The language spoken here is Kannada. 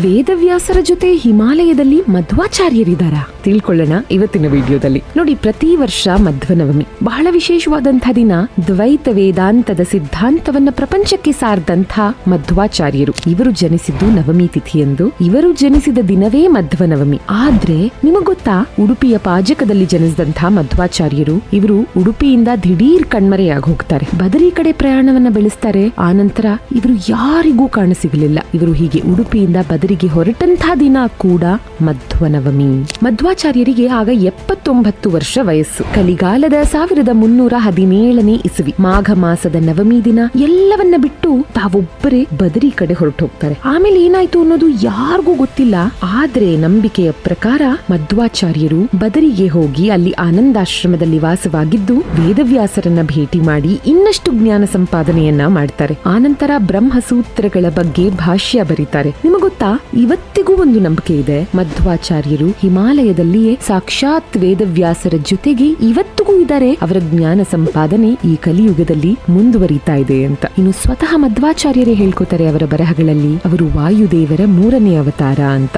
ವೇದವ್ಯಾಸರ ಜೊತೆ ಹಿಮಾಲಯದಲ್ಲಿ ಮಧ್ವಾಚಾರ್ಯರಿದಾರ. ತಿಳ್ಕೊಳ್ಳೋಣ ಇವತ್ತಿನ ವಿಡಿಯೋದಲ್ಲಿ. ನೋಡಿ, ಪ್ರತಿ ವರ್ಷ ಮಧ್ವನವಮಿ ಬಹಳ ವಿಶೇಷವಾದಂತಹ ದಿನ, ದ್ವೈತ ವೇದಾಂತದ ಸಿದ್ಧಾಂತವನ್ನ ಪ್ರಪಂಚಕ್ಕೆ ಸಾರ್ದಂಥ ಮಧ್ವಾಚಾರ್ಯರು. ಇವರು ಜನಿಸಿದ್ದು ನವಮಿ ತಿಥಿಯಂದು. ಇವರು ಜನಿಸಿದ ದಿನವೇ ಮಧ್ವನವಮಿ ಆದ್ರೆ, ನಿಮಗ್ ಗೊತ್ತಾ? ಉಡುಪಿಯ ಪಾಜಕದಲ್ಲಿ ಜನಿಸಿದಂತಹ ಮಧ್ವಾಚಾರ್ಯರು, ಇವರು ಉಡುಪಿಯಿಂದ ದಿಢೀರ್ ಕಣ್ಮರೆಯಾಗಿ ಹೋಗ್ತಾರೆ. ಬದರಿ ಕಡೆ ಪ್ರಯಾಣವನ್ನ ಬೆಳೆಸ್ತಾರೆ. ಆನಂತರ ಇವರು ಯಾರಿಗೂ ಕಾಣಸಿಗಲಿಲ್ಲ. ಇವರು ಹೀಗೆ ಉಡುಪಿಯಿಂದ ಬದರಿಗೆ ಹೊರಟಂತಹ ದಿನ ಕೂಡ ಮಧ್ವನವಮಿ ಮಧ್ವಾಚಾರ್ಯರಿಗೆ ಆಗ ಎಪ್ಪತ್ತೊಂಬತ್ತು ವರ್ಷ ವಯಸ್ಸು. ಕಲಿಗಾಲದ ಸಾವಿರದ ಮುನ್ನೂರ ಹದಿನೇಳನೇ ಇಸವಿ. ಮಾಘ ಮಾಸದ ನವಮಿ ದಿನ ಎಲ್ಲವನ್ನ ಬಿಟ್ಟು ತಾವೊಬ್ಬರೇ ಬದರಿ ಕಡೆ ಹೊರಟು ಹೋಗ್ತಾರೆ ಆಮೇಲೆ ಏನಾಯ್ತು ಅನ್ನೋದು ಯಾರಿಗೂ ಗೊತ್ತಿಲ್ಲ. ಆದ್ರೆ ನಂಬಿಕೆಯ ಪ್ರಕಾರ ಮಧ್ವಾಚಾರ್ಯರು ಬದರಿಗೆ ಹೋಗಿ ಅಲ್ಲಿ ಆನಂದಾಶ್ರಮದಲ್ಲಿ ವಾಸವಾಗಿದ್ದು ವೇದವ್ಯಾಸರನ್ನ ಭೇಟಿ ಮಾಡಿ ಇನ್ನಷ್ಟು ಜ್ಞಾನ ಸಂಪಾದನೆಯನ್ನ ಮಾಡ್ತಾರೆ. ಆನಂತರ ಬ್ರಹ್ಮಸೂತ್ರಗಳ ಬಗ್ಗೆ ಭಾಷ್ಯ ಬರೀತಾರೆ. ನಿಮಗೊತ್ತಾ? ಇವತ್ತಿಗೂ ಒಂದು ನಂಬಿಕೆ ಇದೆ. ಮಧ್ವಾಚಾರ್ಯರು ಹಿಮಾಲಯದಲ್ಲಿಯೇ ಸಾಕ್ಷಾತ್ ವೇದವ್ಯಾಸರ ಜೊತೆಗೆ ಇವತ್ತಿಗೂ ಇದ್ದಾರೆ. ಅವರ ಜ್ಞಾನ ಸಂಪಾದನೆ ಈ ಕಲಿಯುಗದಲ್ಲಿ ಮುಂದುವರಿತಾ ಇದೆ ಅಂತ. ಇನ್ನು ಸ್ವತಃ ಮಧ್ವಾಚಾರ್ಯರೇ ಹೇಳ್ಕೊತಾರೆ ಅವರ ಬರಹಗಳಲ್ಲಿ ಅವರು ವಾಯುದೇವರ ಮೂರನೇ ಅವತಾರ ಅಂತ.